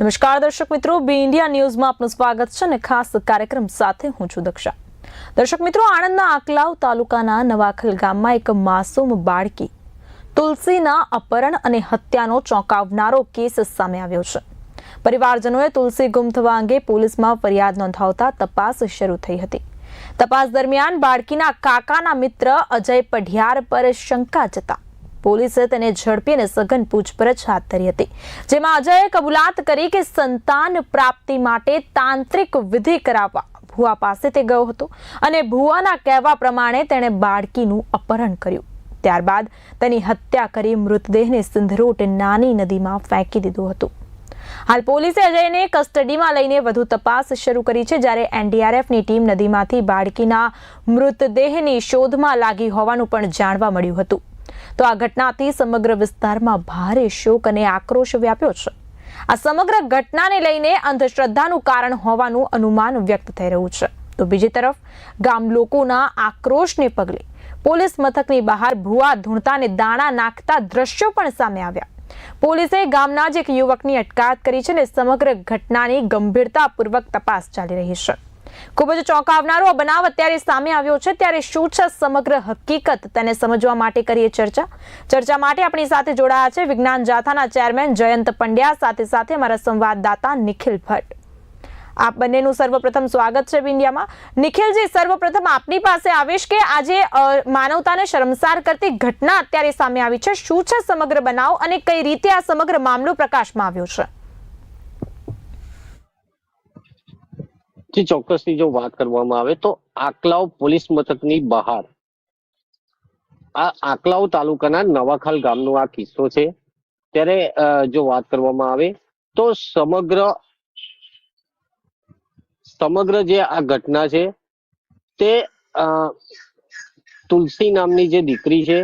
નમસ્કાર દર્શક મિત્રો, બી ઇન્ડિયા ન્યૂઝમાં આપનું સ્વાગત છે અને ખાસ કાર્યક્રમ સાથે હું છું દક્ષા. દર્શક મિત્રો, આણંદના આકલાવ તાલુકાના નવાખલ ગામમાં એક માસૂમ બાળકી તુલસીના અપહરણ અને હત્યાનો ચોંકાવનારો કેસ સામે આવ્યો છે. પરિવારજનોએ તુલસી ગુમ થવા અંગે પોલીસમાં ફરિયાદ નોંધાવતા તપાસ શરૂ થઈ હતી. તપાસ દરમિયાન બાળકીના કાકાના મિત્ર અજય પઢિયાર પર શંકા જતા પોલીસે તેને ઝડપી અને સઘન પૂછપરછ હાથ ધરી હતી, જેમાં અજયે કબૂલાત કરી કે સંતાન પ્રાપ્તિ માટે તાંત્રિક વિધિ કરાવવા ભુવા પાસે તે ગયો હતો અને ભુવાના કહેવા પ્રમાણે તેણે બાળકીનું અપહરણ કર્યું. ત્યારબાદ તેની હત્યા કરી મૃતદેહને સિંધરોટ નાની નદીમાં ફેંકી દીધું હતું. હાલ પોલીસે અજયને કસ્ટડીમાં લઈને વધુ તપાસ શરૂ કરી છે, જ્યારે એનડીઆરએફની ટીમ નદીમાંથી બાળકીના મૃતદેહની શોધમાં લાગી હોવાનું પણ જાણવા મળ્યું હતું. તો આ ઘટનાથી સમગ્ર વિસ્તારમાં ભારે શોક અને આક્રોશ વ્યાપ્યો છે. આ સમગ્ર ઘટનાને લઈને અંધશ્રદ્ધાનું કારણ હોવાનું અનુમાન વ્યક્ત થઈ રહ્યું છે. તો બીજી તરફ, ગામ લોકોના આક્રોશને પગલે પોલીસ મથકની બહાર ભૂવા ધૂણતાને દાણા નાખતા દ્રશ્યો પણ સામે આવ્યા. પોલીસે ગામના જ એક યુવકની અટકાયત કરી છે અને સમગ્ર ઘટનાની ગંભીરતાપૂર્વક તપાસ ચાલી રહી છે. ખૂબ જ ચોંકાવનારો આ બનાવ અત્યારે સામે આવ્યો છે. ત્યારે શું છે સમગ્ર હકીકત? તેને સમજવા માટે કરીએ ચર્ચા. ચર્ચા માટે આપણી સાથે જોડાયા છે વિજ્ઞાન જાથાના ચેરમેન જયંત પંડ્યા, સાથે સાથે અમારા સંવાદદાતા નિખિલ ભટ્ટ. આપ બંનેનું સર્વપ્રથમ સ્વાગત છે ઇન્ડિયામાં. નિખિલજી, સર્વપ્રથમ આપની પાસે આવીશ કે આજે માનવતાને શરમસાર કરતી ઘટના અત્યારે સામે આવી છે? શું છે સમગ્ર બનાવ અને કઈ રીતે આ સમગ્ર મામલો પ્રકાશમાં આવ્યો છે? જી ચોક્કસની જો વાત કરવામાં આવે તો આકલાવ પોલીસ મથકની બહાર. આ આકલાવ તાલુકાના નવાખાલ ગામનો આ કિસ્સો છે. ત્યારે જો વાત કરવામાં આવે તો સમગ્ર સમગ્ર જે આ ઘટના છે તે તુલસી નામની જે દીકરી છે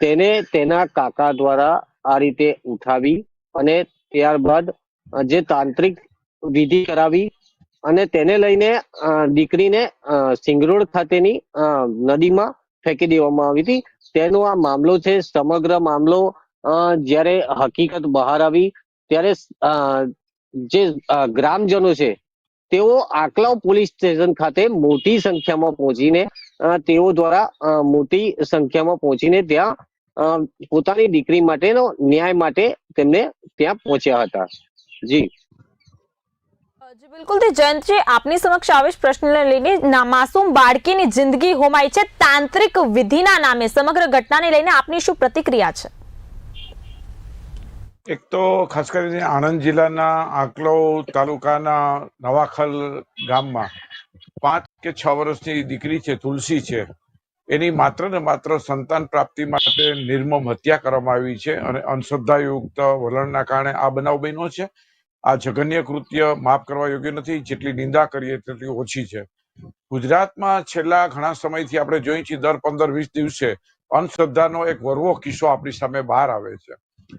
તેને તેના કાકા દ્વારા આ રીતે ઉઠાવી અને ત્યારબાદ જે તાંત્રિક વિધિ કરાવી અને તેને લઈને દીકરીને સિંગરોડ ખાતેની નદીમાં ફેંકી દેવામાં આવી હતી. તેનો આ મામલો છે, સમગ્ર મામલો જ્યારે હકીકત બહાર આવી, ત્યારે જે ગ્રામજનો છે, તેઓ આકલાવ પોલીસ સ્ટેશન ખાતે મોટી સંખ્યામાં પહોંચીને તેઓ દ્વારા મોટી સંખ્યામાં પહોંચીને ત્યાં પોતાની દીકરી માટેનો ન્યાય માટે તેમને ત્યાં પહોંચ્યા હતા. જી. જયંતજી, આપની સમક્ષ આવેશ પ્રશ્નને લઈને. માસૂમ બાળકીની જિંદગી હોમાય છે. તાંત્રિક વિધિના નામે સમગ્ર ઘટનાને લઈને આપની શું પ્રતિક્રિયા છે? એક તો ખાસ કરીને આણંદ જિલ્લાના આંકલોવ તાલુકાના નવાખલ ગામમાં પાંચ કે છ વર્ષની દીકરી છે, તુલસી છે. એની માત્ર ને માત્ર સંતાન પ્રાપ્તિ માટે નિર્મમ હત્યા કરવામાં આવી છે અને અંધશ્રદ્ધાયુક્ત વલણના કારણે આ બનાવ બન્યો છે. આ જઘન્ય કૃત્ય માફ કરવા યોગ્ય નથી. જેટલી નિંદા કરીએ તેટલી ઓછી છે. ગુજરાતમાં છેલ્લા ઘણા સમયથી આપણે જોઈએ છીએ, દર પંદર વીસ દિવસે અંધશ્રદ્ધાનો એક વરવો કિસ્સો આપણી સામે બહાર આવે છે.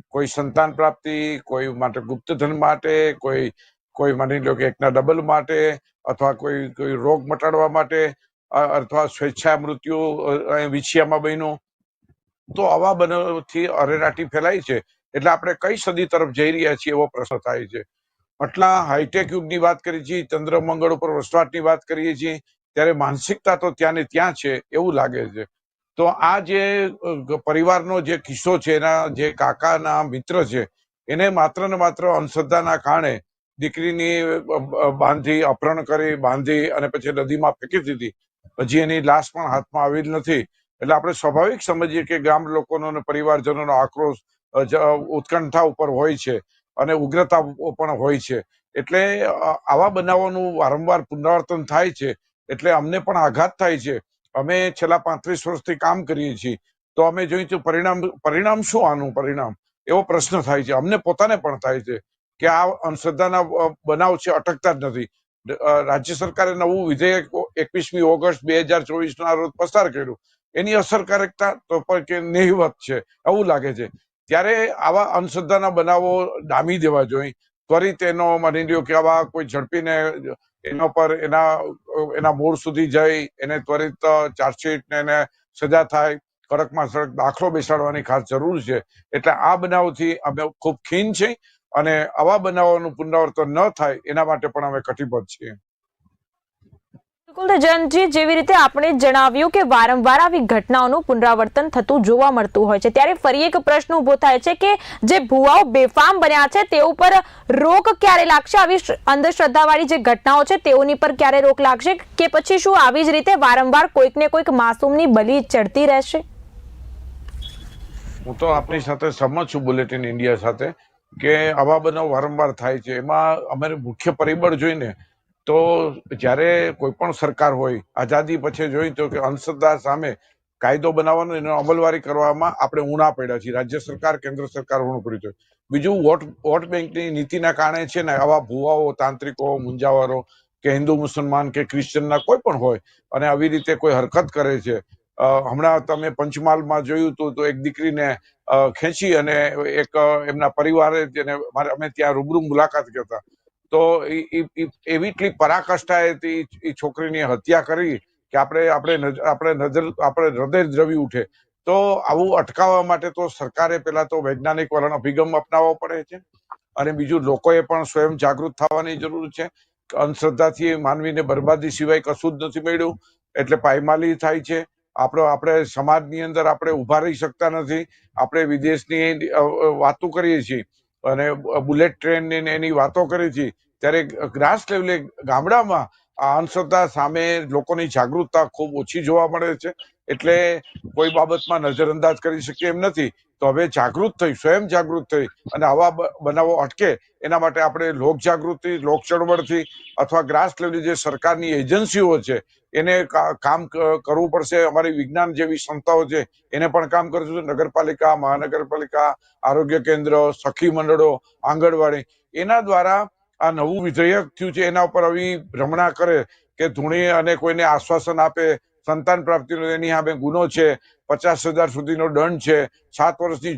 કોઈ સંતાન પ્રાપ્તિ, કોઈ માટે ગુપ્તધન માટે, કોઈ કોઈ માની લો કે એકના ડબલ માટે, અથવા કોઈ કોઈ રોગ મટાડવા માટે અથવા સ્વેચ્છા મૃત્યુ વિછિયામાં બન્યું. તો આવા બનાવથી અરેરાટી ફેલાય છે. એટલે આપણે કઈ સદી તરફ જઈ રહ્યા છીએ એવો પ્રશ્ન થાય છે. આટલા હાઈટેક યુગની વાત કરીએ છીએ, ચંદ્ર, મંગળ ઉપર વસવાટની વાત કરીએ છીએ, ત્યારે માનસિકતા તો ત્યાં ને ત્યાં છે એવું લાગે છે. તો આ જે પરિવારનો જે કિસ્સો છે, એના જે કાકાના મિત્ર છે, એને માત્ર ને માત્ર અંધશ્રદ્ધાના કારણે દીકરીની બાંધી અપહરણ કરી, બાંધી અને પછી નદીમાં ફેંકી દીધી. હજી એની લાશ પણ હાથમાં આવી નથી. એટલે આપણે સ્વાભાવિક સમજીએ કે ગામ લોકોનો અને પરિવારજનોનો આક્રોશ ઉત્કંઠા ઉપર હોય છે અને ઉગ્રતા પણ હોય છે. એટલે આવા બનાવોનું વારંવાર પુનરાવર્તન થાય છે. એટલે અમને પણ આઘાત થાય છે. અમે છેલ્લા પાંત્રીસ વર્ષથી કામ કરીએ છીએ. તો અમે છીએ પરિણામ પરિણામ શું આનું પરિણામ? એવો પ્રશ્ન થાય છે. અમને પોતાને પણ થાય છે કે આ અંધશ્રદ્ધાના બનાવ છે, અટકતા જ નથી. રાજ્ય સરકારે નવું વિધેયક એકવીસમી ઓગસ્ટ બે હજાર ચોવીસ ના રોજ પસાર કર્યું. એની અસરકારકતા તો પણ કે નહિવત છે. એવું લાગે છે. ત્યારે આવા અંધશ્રદ્ધાના બનાવો ડામી દેવા જોઈએ. ત્વરિત એનો માની લ્યો કે આવા કોઈ ઝડપીને એના પર એના એના મૂળ સુધી જઈ, એને ત્વરિત ચાર્જશીટ ને એને સજા થાય, કડકમાં સડક દાખલો બેસાડવાની ખાસ જરૂર છે. એટલે આ બનાવથી અમે ખૂબ ખીન છે અને આવા બનાવોનું પુનરાવર્તન ન થાય એના માટે પણ અમે કટિબદ્ધ છીએ. જયંતજી, જેવી રીતે આપણે જણાવ્યું કે વારંવાર આવી ઘટનાઓનું પુનરાવર્તન થતું જોવા મળતું હોય છે, ત્યારે ફરી એક પ્રશ્ન ઊભો થાય છે કે જે ભુવાઓ બેફામ બન્યા છે તે ઉપર રોક ક્યારે લાગશે? આવી અંધશ્રદ્ધાવાળી જે ઘટનાઓ છે, તેઓની પર ક્યારે રોક લાગશે? કે પછી શું આવી જ રીતે વારંવાર કોઈક ને કોઈક માસૂમની બલી ચડતી રહેશે? હું તો આપની સાથે સહમત છું બુલેટિન ઇન્ડિયા સાથે કે આવા બનાવ વારંવાર થાય છે. એમાં અમારે મુખ્ય પરિબળ જોઈને તો જ્યારે કોઈ પણ સરકાર હોય, આઝાદી પછી જોઈ તો કે અંધશ્રદ્ધા સામે કાયદો બનાવવાનો, એનો અમલવારી કરવામાં આપણે ઉણા પડ્યા છીએ. રાજ્ય સરકાર, કેન્દ્ર સરકાર ઊણું પડ્યું છે. બીજું વોટ વોટ બેંકની નીતિના કારણે છે ને આવા ભુવાઓ, તાંત્રિકો, મુંજાવારો કે હિન્દુ, મુસલમાન કે ક્રિશ્ચનના કોઈ પણ હોય અને આવી રીતે કોઈ હરકત કરે છે. હમણાં તમે પંચમહાલમાં જોયું હતું તો એક દીકરીને ખેંચી અને એક, એમના પરિવારે અમે ત્યાં રૂબરૂ મુલાકાત કરતા. તો એવી એટલી પરાકાષ્ઠાએ એ છોકરીની હત્યા કરી કે આપણે આપણે આપણે નજર, આપણે હૃદય દ્રવી ઉઠે. તો આવું અટકાવવા માટે તો સરકારે પેલા તો વૈજ્ઞાનિક વલણ અભિગમ અપનાવવો પડે છે. અને બીજું લોકોએ પણ સ્વયં જાગૃત થવાની જરૂર છે. અંધશ્રદ્ધાથી માનવીને બરબાદી સિવાય કશું જ નથી મળ્યું. એટલે પાયમાલી થાય છે. આપણો, આપણે સમાજની અંદર આપણે ઊભા રહી શકતા નથી. આપણે વિદેશની વાતો કરીએ છીએ. અને બુલેટ ટ્રેન એની વાતો કરી હતી, ત્યારે ગ્રાસ લેવલે ગામડામાં આ અંધશ્રદ્ધા સામે લોકોની જાગૃતતા ખૂબ ઓછી જોવા મળે છે. એટલે કોઈ બાબતમાં નજરઅંદાજ કરી શકીએ એમ નથી. તો હવે જાગૃત થઈ, સ્વયં જાગૃત થઈ અને આવા બનાવો અટકે, એના માટે આપણે લોક જાગૃતિ લોક ચળવળથી અથવા ગ્રાસ લેવલે જે સરકારની એજન્સીઓ છે, એને કામ કરવું પડશે. અમારી વિજ્ઞાન જેવી સંસ્થાઓ છે, એને પણ કામ કરશું. નગરપાલિકા, મહાનગરપાલિકા, આરોગ્ય કેન્દ્ર, સખી મંડળો, આંગણવાડી, એના દ્વારા આ નવું વિધેયક થયું છે, એના ઉપર આવી ભ્રમણા કરે કે ધૂણી અને કોઈને આશ્વાસન આપે સંતાન પ્રાપ્તિનો એની સામે ગુનો છે, પચાસ હજાર સુધીનો દંડ છે, સાત વર્ષની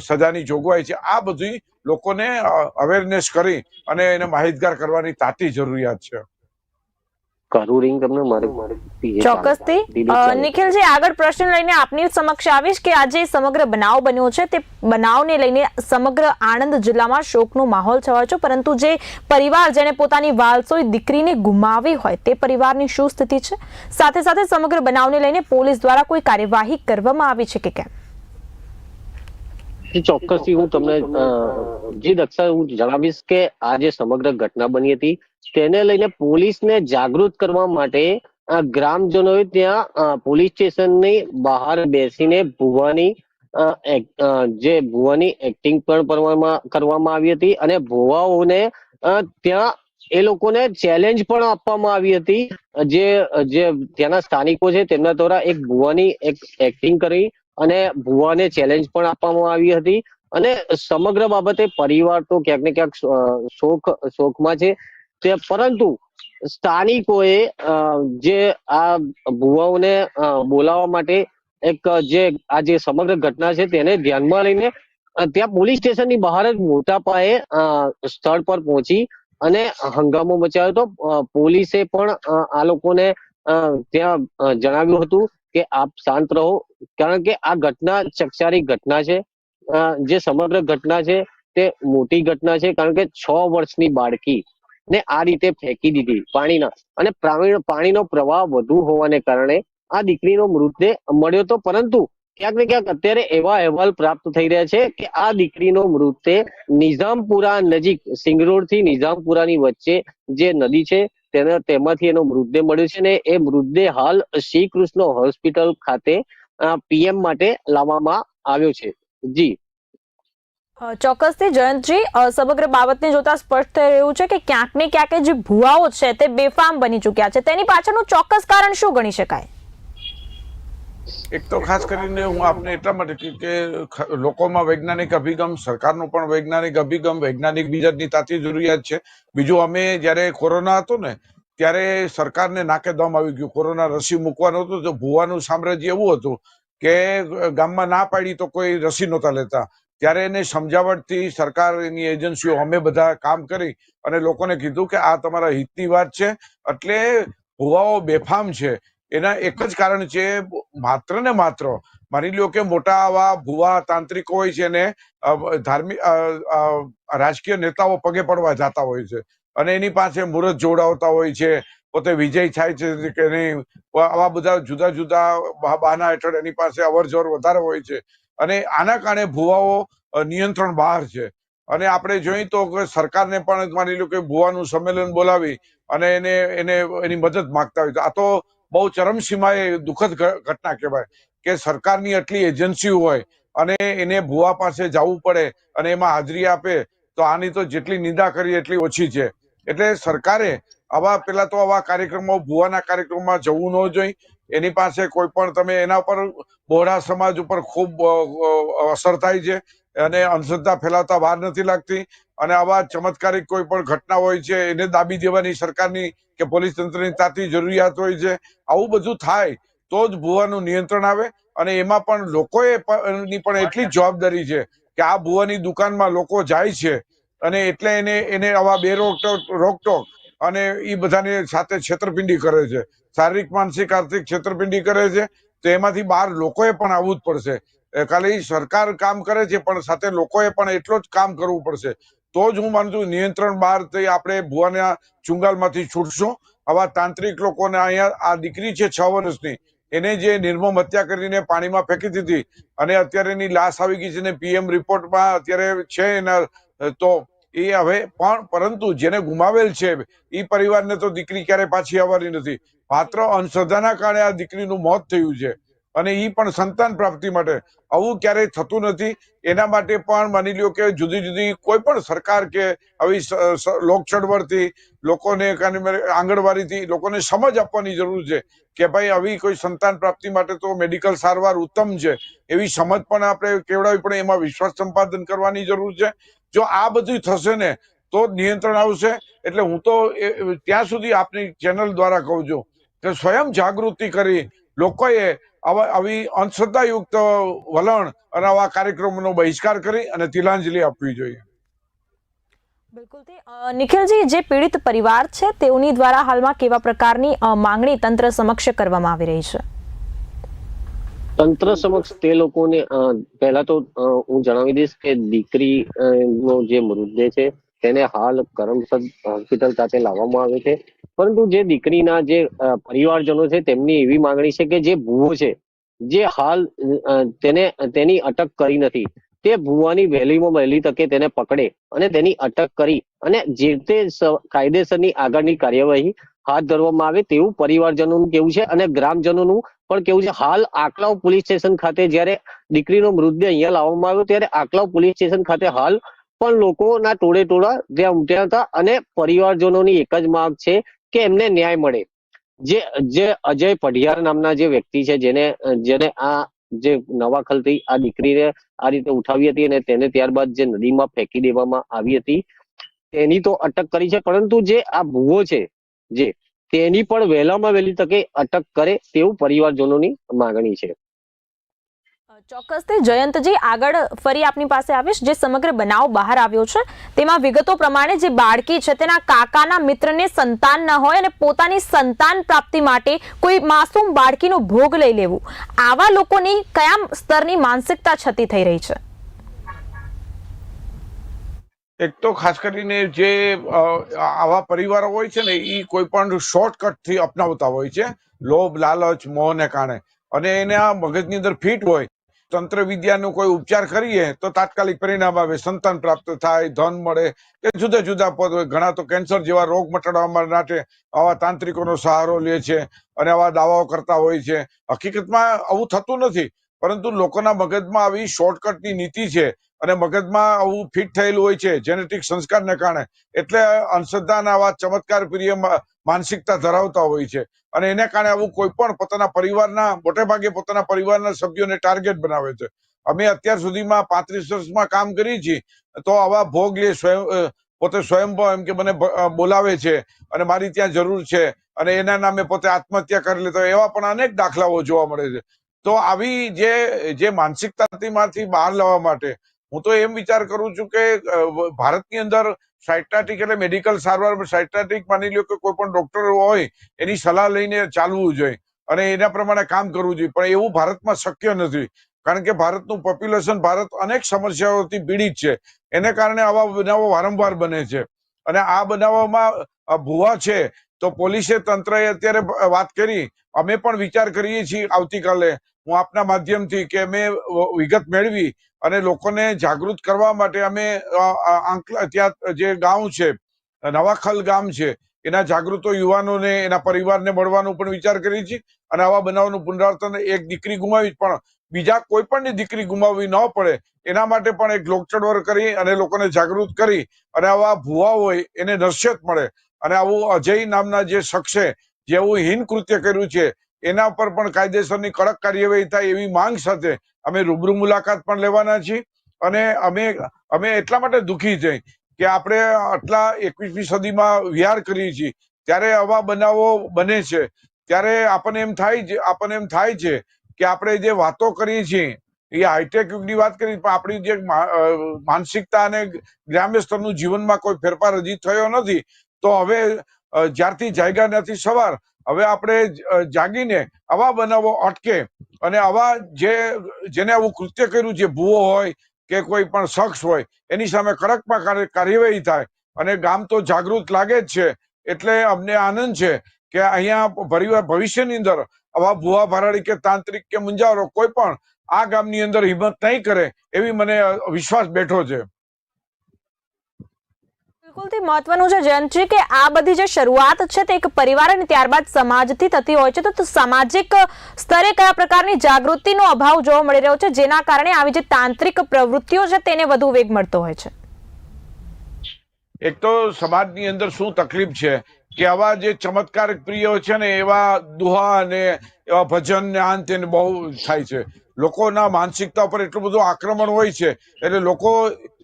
સજાની જોગવાઈ છે, આ બધી લોકોને અવેરનેસ કરી અને એને માહિતગાર કરવાની તાતી જરૂરિયાત છે. કરું રિંગ તમને મારે ચોક્કસથી. નિખિલજી આગળ પ્રશ્ન લઈને આપની સમક્ષ આવીશ કે આજે સમગ્ર બનાવ બન્યો છે. તે બનાવને લઈને સમગ્ર આણંદ જિલ્લામાં શોકનો માહોલ છવાયો છે પરંતુ જે પરિવાર જેને પોતાની વાલસોઈ દીકરીને ગુમાવી હોય તે પરિવારની શું સ્થિતિ છે? સાથે સાથે સમગ્ર બનાવને લઈને પોલીસ દ્વારા કોઈ કાર્યવાહી કરવામાં આવી છે કે કેમ? ચોક્કસથી હું તમને જી દક્ષા હું જણાવીશ કે આ જે સમગ્ર ઘટના બની હતી, તેને લઈને પોલીસને જાગૃત કરવા માટે આ ગ્રામજનોએ ત્યાં પોલીસ સ્ટેશનની બહાર બેસીને ભુવાની જે ભુવાની એક્ટિંગ પણ કરવામાં આવી હતી અને ભુવાઓને ત્યાં એ લોકોને ચેલેન્જ પણ આપવામાં આવી હતી. જે જે ત્યાંના સ્થાનિકો છે તેમના દ્વારા એક ભુવાની એક એક્ટિંગ કરી અને ભુવાને ચેલેન્જ પણ આપવામાં આવી હતી. અને સમગ્ર બાબતે પરિવાર તો ક્યાંક ને ક્યાંક શોખ શોખમાં છે. તે પરંતુ સ્થાનિકોએ જે આ ભુવાઓને બોલાવવા માટે એક, જે આ જે સમગ્ર ઘટના છે તેને ધ્યાનમાં લઈને ત્યાં પોલીસ સ્ટેશનની બહાર જ મોટા પાયે સ્થળ પર પહોંચી અને હંગામો મચાવ્યો હતો. પોલીસે પણ આ લોકોને ત્યાં જણાવ્યું હતું. કે આપ શાંત રહો. કારણ કે આ ઘટના ચકચારી ઘટના છે. જે સમગ્ર ઘટના છે તે મોટી ઘટના છે. કારણ કે છ વર્ષની બાળકી ને આ રીતે ફેંકી દીધી પાણીના. અને પાણીનો પ્રવાહ વધુ હોવાને કારણે આ દીકરીનો મૃતદેહ મળ્યો હતો પરંતુ ક્યાંક ને ક્યાંક અત્યારે એવા અહેવાલ પ્રાપ્ત થઈ રહ્યા છે કે આ દીકરીનો મૃતદેહ નિઝામપુરા નજીક સિંગરોડથી નિઝામપુરાની વચ્ચે જે નદી છે તેના તેમાંથી એનો મૃતદેહ મળ્યો છે ને એ મૃતદેહ હાલ શ્રી કૃષ્ણ હોસ્પિટલ ખાતે પીએમ માટે લાવવામાં આવ્યો છે. જી. ચોક્કસથી જયંતજી સમગ્ર બાબતને જોતા સ્પષ્ટ થઈ રહ્યું છે કે ક્યાંક ને ક્યાંક જે ભુવાઓ છે તે બેફામ બની ચૂક્યા છે. તેની પાછળનું ચોક્કસ કારણ શું ગણી શકાય? એક તો ખાસ કરીને હું આપને એટલા માટે કે લોકોમાં વૈજ્ઞાનિક અભિગમ, સરકારનો પણ વૈજ્ઞાનિક અભિગમ, વૈજ્ઞાનિક બીજાની તાતી જરૂરિયાત છે. બીજું અમે જ્યારે કોરોના હતો ને, ત્યારે સરકારને નાકે દમ આવી ગયું. કોરોના રસી મૂકવાનું હતું, તો ભુવાનું સામ્રાજ્ય એવું હતું કે ગામમાં ના પાડી તો કોઈ રસી નહોતા લેતા. ત્યારે એને સમજાવટથી સરકારની એજન્સીઓ અમે બધા કામ કરી અને લોકોને કીધું કે આ તમારા હિતની વાત છે. એટલે ભુવાઓ બેફામ છે. એના એક જ કારણ છે, માત્ર ને માત્ર માની લ્યો કે મોટા આવા ભુવા તાંત્રિકો હોય છે ને ધાર્મિક રાજકીય નેતાઓ પગે પડવા જતા હોય છે. અને એની પાસે મુહૂર્ત જોડાવતા હોય છે, પોતે વિજય થાય છે કે નહીં આવા બધા જુદા જુદા બહા- બહાના હેઠળ એની પાસે અવર જવર વધારે હોય છે. અને આના કારણે ભુવાઓ નિયંત્રણ બહાર છે. અને આપણે જોઈએ તો સરકારને પણ માની લો કે ભુવાનું સંમેલન બોલાવી અને એને એને એની મદદ માંગતા હોય આ તો બહુ ચરમસીમાએ દુઃખદ ઘટના કહેવાય કે સરકારની આટલી એજન્સી હોય અને એને ભુવા પાસે જવું પડે અને એમાં હાજરી આપે, તો આની તો જેટલી નિંદા કરી એટલી ઓછી છે. એટલે સરકારે આવા, પેલા તો આવા કાર્યક્રમો ભુવાના કાર્યક્રમમાં જવું ન જોઈએ એની પાસે કોઈ પણ તમે એના પર, બહોળા સમાજ ઉપર ખૂબ અસર થાય છે. અને અંધશ્રદ્ધા ફેલાવતા વાર નથી લાગતી. અને આવા ચમત્કારિક કોઈ પણ ઘટના હોય છે, એને દાબી દેવાની સરકારની કે પોલીસ તંત્રની તાતી જરૂરિયાત હોય છે, આવું બધું થાય તો જ ભુવાનું નિયંત્રણ આવે. અને એમાં પણ લોકોએ ની પણ એટલી જવાબદારી છે કે આ ભુવાની દુકાનમાં લોકો જાય છે અને એટલે એને એને આવા બે રોકટોક અને એ બધાને સાથે છેતરપિંડી કરે છે. શારીરિક, માનસિક, આર્થિક છેતરપિંડી કરે છે. તો એમાંથી બહાર લોકોએ પણ આવવું જ પડશે. ખાલી સરકાર કામ કરે છે, પણ સાથે લોકોએ પણ એટલો જ કામ કરવું પડશે. તો જ હું માનું છું નિયંત્રણ બહાર થઈ આપણે ભુવાના ચુંગાલમાંથી છૂટશું. આવા તાંત્રિક લોકોને અહીંયા આ દીકરી છે છ વર્ષની, એને જે નિર્મમ હત્યા કરીને પાણીમાં ફેંકી દીધી, અને અત્યારે એની લાશ આવી ગઈ છે ને પીએમ રિપોર્ટમાં અત્યારે છે એના, તો એ હવે પણ પરંતુ જેને ગુમાવેલ છે એ પરિવારને તો દીકરી ક્યારે પાછી આવવાની નથી. માત્ર અંધશ્રદ્ધાના કારણે આ દીકરીનું મોત થયું છે અને એ પણ સંતાન પ્રાપ્તિ માટે. આવું ક્યારેય થતું નથી. એના માટે પણ માની લ્યો કે જુદી જુદી કોઈ પણ સરકાર કે આવી લોક ચળવળથી લોકોને આંગણવાડીથી લોકોને સમજ આપવાની જરૂર છે કે ભાઈ આવી કોઈ સંતાન પ્રાપ્તિ માટે તો મેડિકલ સારવાર ઉત્તમ છે. એવી સમજ પણ આપણે કેવડાવી પડે, એમાં વિશ્વાસ સંપાદન કરવાની જરૂર છે. જો આ બધું થશે ને, તો નિયંત્રણ આવશે. એટલે હું તો ત્યાં સુધી આપની ચેનલ દ્વારા કહું છું કે સ્વયં જાગૃતિ કરી લોકોએ આવા, આવી અંધશ્રદ્ધાયુક્ત વલણ અને આવા કાર્યક્રમોનો બહિષ્કાર કરી અને તિલાંજલિ આપવી જોઈએ. બિલકુલથી નિખિલજી, જે પીડિત પરિવાર છે, તેઓની દ્વારા હાલમાં કેવા પ્રકારની માંગણી તંત્ર સમક્ષ કરવામાં આવી રહી છે? તંત્ર સમક્ષ તે લોકોને પહેલા તો હું જણાવી દઈશ કે દીકરી નો જે મૃતદેહ છે તેને હાલ કરમસદ હોસ્પિટલ ખાતે લાવવામાં આવે છે. પરંતુ જે દીકરીના જે પરિવારજનો છે તેમની એવી માંગણી છે કે જે ભૂવો છે, જે હાલ તેને, તેની અટક કરી નથી. તે ભૂવાની વહેલીમાં વહેલી તકે તેને પકડે અને તેની અટક કરી અને જે તે કાયદેસરની આગળની કાર્યવાહી હાથ ધરવામાં આવે તેવું પરિવારજનોનું કેવું છે અને ગ્રામજનોનું પણ કેવું છે, હાલ આકલાવ પોલીસ સ્ટેશન ખાતે જ્યારે દીકરીનો મૃતદેહ અહીંયા લાવવામાં આવ્યો ત્યારે આકલાવ પોલીસ સ્ટેશન ખાતે હાલ પણ લોકોના ટોળે ટોળા ત્યાં ઉમટ્યા હતા અને પરિવારજનોની એક જ માંગ છે કે એમને ન્યાય મળે. જે જે અજય પઢિયાર નામના જે વ્યક્તિ છે, જેને જેને આ જે નવાખલથી આ દીકરીને આ રીતે ઉઠાવી હતી અને તેને ત્યારબાદ જે નદીમાં ફેંકી દેવામાં આવી હતી, તેની તો અટક કરી છે. પરંતુ જે આ ભૂવો છે, જે તેની પણ વહેલામાં વહેલી તકે અટક કરે તેવું પરિવારજનોની માંગણી છે. ચોક્કસ ચોક્કસથી જયંતજી, આગળ ફરી આપની પાસે આવીશ, જે સમગ્ર બનાવ બહાર આવ્યો છે. તેમાં વિગતો પ્રમાણે જે બાળકી છે, તેના કાકાના મિત્રને સંતાન ન હોય અને પોતાની સંતાન પ્રાપ્તિ માટે કોઈ માસૂમ બાળકીનો ભોગ લઈ લેવું. આવા લોકોની કયા સ્તરની માનસિકતા છતી થઈ રહી છે? એક તો ખાસ કરીને જે આવા પરિવારો હોય છે ને એ કોઈ પણ શોર્ટકટથી અપનાવતા હોય છે. લોભ, લાલચ, મોહને કારણે. અને એના મગજની અંદર ફિટ હોય તંત્ર વિદ્યાનો કોઈ ઉપચાર કરીએ, તો તાત્કાલિક પરિણામ આવે. સંતાન પ્રાપ્ત થાય, ધન મળે, કે જુદા જુદા પદ હોય. ઘણા તો કેન્સર જેવા રોગ મટાડવા માટે આવા તાંત્રિકોનો સહારો લે છે અને આવા દાવાઓ કરતા હોય છે. હકીકતમાં આવું થતું નથી. પરંતુ લોકોના મગજમાં આવી શોર્ટકટની નીતિ છે અને મગજમાં આવું ફિટ થયેલું હોય છે, જેનેટિક સંસ્કારને કારણે. એટલે અંધશ્રદ્ધાના આવા ચમત્કાર પ્રિય માનસિકતા ધરાવતા હોય છે. અને એને કારણે આવું કોઈ પણ પોતાના પરિવારના, મોટે ભાગે પોતાના પરિવારના સભ્યોને ટાર્ગેટ બનાવે છે. અમે અત્યાર સુધીમાં પાંત્રીસ વર્ષમાં કામ કરી છીએ, તો આવા ભોગ લે સ્વયં પોતે સ્વયંભવ એમ કે મને બોલાવે છે અને મારી ત્યાં જરૂર છે અને એના નામે પોતે આત્મહત્યા કરી લેતો એવા પણ અનેક દાખલાઓ જોવા મળે છે. તો આવી જે જે માનસિકતામાંથી બહાર લાવવા માટે, હું તો એમ વિચાર કરું છું કે ભારતની અંદર સાયટાટિક એટલે મેડિકલ સારવાર સાયટાટિક માની લો કે કોઈ પણ ડોક્ટર હોય, એની સલાહ લઈને ચાલવું જોઈએ અને એના પ્રમાણે કામ કરવું જોઈએ. પણ એવું ભારતમાં શક્ય નથી. કારણ કે ભારતનું પોપ્યુલેશન ભારત અનેક સમસ્યાઓથી પીડિત છે. એને કારણે આવા બનાવો વારંવાર બને છે. અને આ બનાવોમાં ભૂવા છે, તો પોલીસે તંત્રએ અત્યારે વાત કરી. અમે પણ વિચાર કરીએ છીએ આવતીકાલે હું આપના માધ્યમથી કે અમે વિગત મેળવી અને લોકોને જાગૃત કરવા માટે અમે ત્યાં જે ગામ છે, નવાખલ ગામ છે, એના જાગૃતો યુવાનોને, એના પરિવારને મળવાનો પણ વિચાર કરીએ છીએ અને આવા બનાવનું પુનરાવર્તન એક દીકરી ગુમાવી પણ બીજા કોઈ પણની દીકરી ગુમાવવી ન પડે. એના માટે પણ એક લોકચળવળ કરી અને લોકોને જાગૃત કરી અને આવા ભુવા હોય એને નશ્યત મળે. અને આવું અજય નામના જે શખ્સે, જેવું હીન કૃત્ય કર્યું છે એના પર પણ કાયદેસરની કડક કાર્યવાહી થાય એવી માંગ સાથે અમે રૂબરૂ મુલાકાત પણ લેવાના છીએ. અને અમે અમે એટલા માટે દુઃખી છે કે આપણે આટલા એકવીસમી સદીમાં વિહાર કરીએ છીએ. ત્યારે આવા બનાવો બને છે. ત્યારે આપણને એમ થાય છે આપણને એમ થાય છે કે આપણે જે વાતો કરીએ છીએ, એ હાઈટેક યુગની વાત કરી પણ આપણી જે માનસિકતા અને ગ્રામ્ય સ્તરનું જીવનમાં કોઈ ફેરફાર હજી થયો નથી, તો હવે જ્યારથી જાયગા નથી સવાર હવે આપણે જાગીને આવા બનાવો અટકે અને આવા જે, જેને આવું કૃત્ય કર્યું, જે ભૂવો હોય કે કોઈ પણ શખ્સ હોય, એની સામે કડકમાં કાર્ય- કાર્યવાહી થાય અને ગામ તો જાગૃત લાગે જ છે. એટલે અમને આનંદ છે કે અહીંયા ભરી- ભવિષ્યની અંદર આવા ભુવા ભરાડી કે તાંત્રિક કે મુંજાવરો કોઈ પણ આ ગામની અંદર હિંમત નહીં કરે એવી મને વિશ્વાસ બેઠો છે. બિલકુલથી મહત્વનું છે જયંતજી કે આ બધી જે શરૂઆત છે તે એક પરિવાર અને ત્યારબાદ સમાજથી થતી હોય છે. તો- સામાજિક સ્તરે કયા પ્રકારની જાગૃતિનો અભાવ જોવા મળી રહ્યો છે, જેના કારણે આવી જે તાંત્રિક પ્રવૃત્તિઓ છે તેને વધુ વેગ મળતો હોય છે? એક તો સમાજની અંદર શું તકલીફ છે કે આવા જે ચમત્કાર પ્રિય છે ને, એવા દુહા અને એવા ભજન ને આન તે બહુ થાય છે. લોકોના માનસિકતા ઉપર એટલું બધું આક્રમણ હોય છે, એટલે લોકો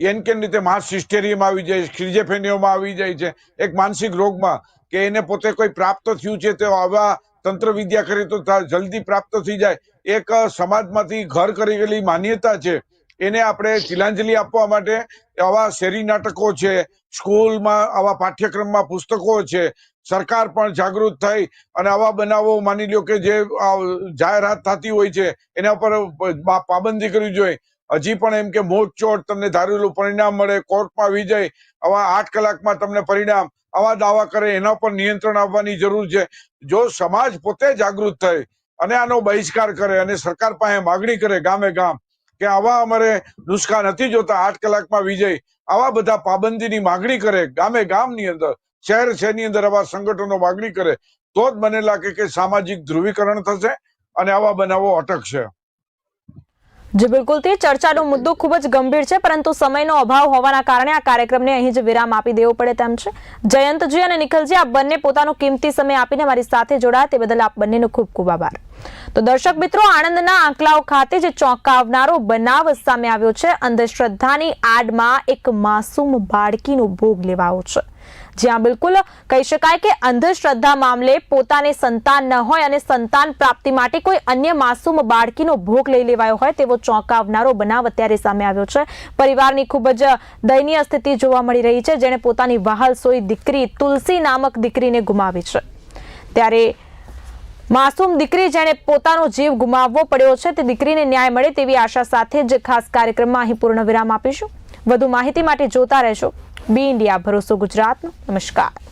એન કેન રીતે માસ સિસ્ટેરિયમાં આવી જાય સ્કિઝોફ્રેનિયામાં આવી જાય છે, એક માનસિક રોગમાં કે એને પોતે કોઈ પ્રાપ્ત થયું છે, તો આવા તંત્ર વિદ્યા કરી તો જલ્દી પ્રાપ્ત થઈ જાય. એક સમાજમાંથી ઘર કરી ગયેલી માન્યતા છે, એને આપણે તિલાંજલિ આપવા માટે આવા શેરી નાટકો છે, સ્કૂલમાં આવા પાઠ્યક્રમમાં પુસ્તકો છે સરકાર પણ જાગૃત થઈ અને આવા બનાવો માની લ્યો કે જે જાહેરાત થતી હોય છે, એના પર પાબંદી કરવી જોઈએ. હજી પણ એમ કે મોટચોટ તમને ધારેલું પરિણામ મળે, કોર્ટમાં વિજય, આવા આઠ કલાકમાં તમને પરિણામ, આવા દાવા કરે, એના પર નિયંત્રણ આવવાની જરૂર છે. જો સમાજ પોતે જાગૃત થાય અને આનો બહિષ્કાર કરે અને સરકાર પાસે માગણી કરે ગામે ગામ કે આવા અમારે નુસ્ખા નથી જોતા, આઠ કલાકમાં વિજય, આવા બધા પાબંદીની માગણી કરે ગામે ગામની અંદર શહેર શહેરની અંદર આવા સંગઠનો માગણી કરે, તો જ મને લાગે કે સામાજિક ધ્રુવીકરણ થશે અને આવા બનાવો અટકશે. જે બિલકુલથી ચર્ચાનો મુદ્દો ખૂબ જ ગંભીર છે, પરંતુ સમયનો અભાવ હોવાના કારણે આ કાર્યક્રમને અહીં જ વિરામ આપી દેવો પડે તેમ છે. જયંતજી અને નિખિલજી આ બંને પોતાનો કિંમતી સમય આપીને મારી સાથે જોડાયા, તે બદલ આપ બંનેનો ખૂબ ખૂબ આભાર. તો દર્શક મિત્રો, આણંદના આંકલાઓ ખાતે જે ચોંકાવનારો બનાવ સામે આવ્યો છે, અંધશ્રદ્ધાની આડમાં એક માસૂમ બાળકીનો ભોગ લેવાયો છે. જ્યાં બિલકુલ. કહી શકાય કે અંધશ્રદ્ધા મામલે પોતાને સંતાન ન હોય અને સંતાન પ્રાપ્તિ માટે કોઈ અન્ય માસૂમ બાળકીનો ભોગ લઈ લેવાયો હોય તેવો ચોંકાવનારો બનાવ અત્યારે સામે આવ્યો છે. પરિવારની ખૂબ જ દયનીય સ્થિતિ જોવા મળી રહી છે, જેણે પોતાની વહાલસોઈ દીકરી તુલસી નામક દીકરીને ગુમાવી છે. ત્યારે માસૂમ દીકરી જેણે પોતાનો જીવ ગુમાવવો પડ્યો છે, તે દીકરીને ન્યાય મળે તેવી આશા સાથે જ ખાસ કાર્યક્રમમાં અહીં પૂર્ણ વિરામ આપીશું. વધુ માહિતી માટે જોતા રહેશો બી ઇન્ડિયા ભરોસો ગુજરાતનો. નમસ્કાર.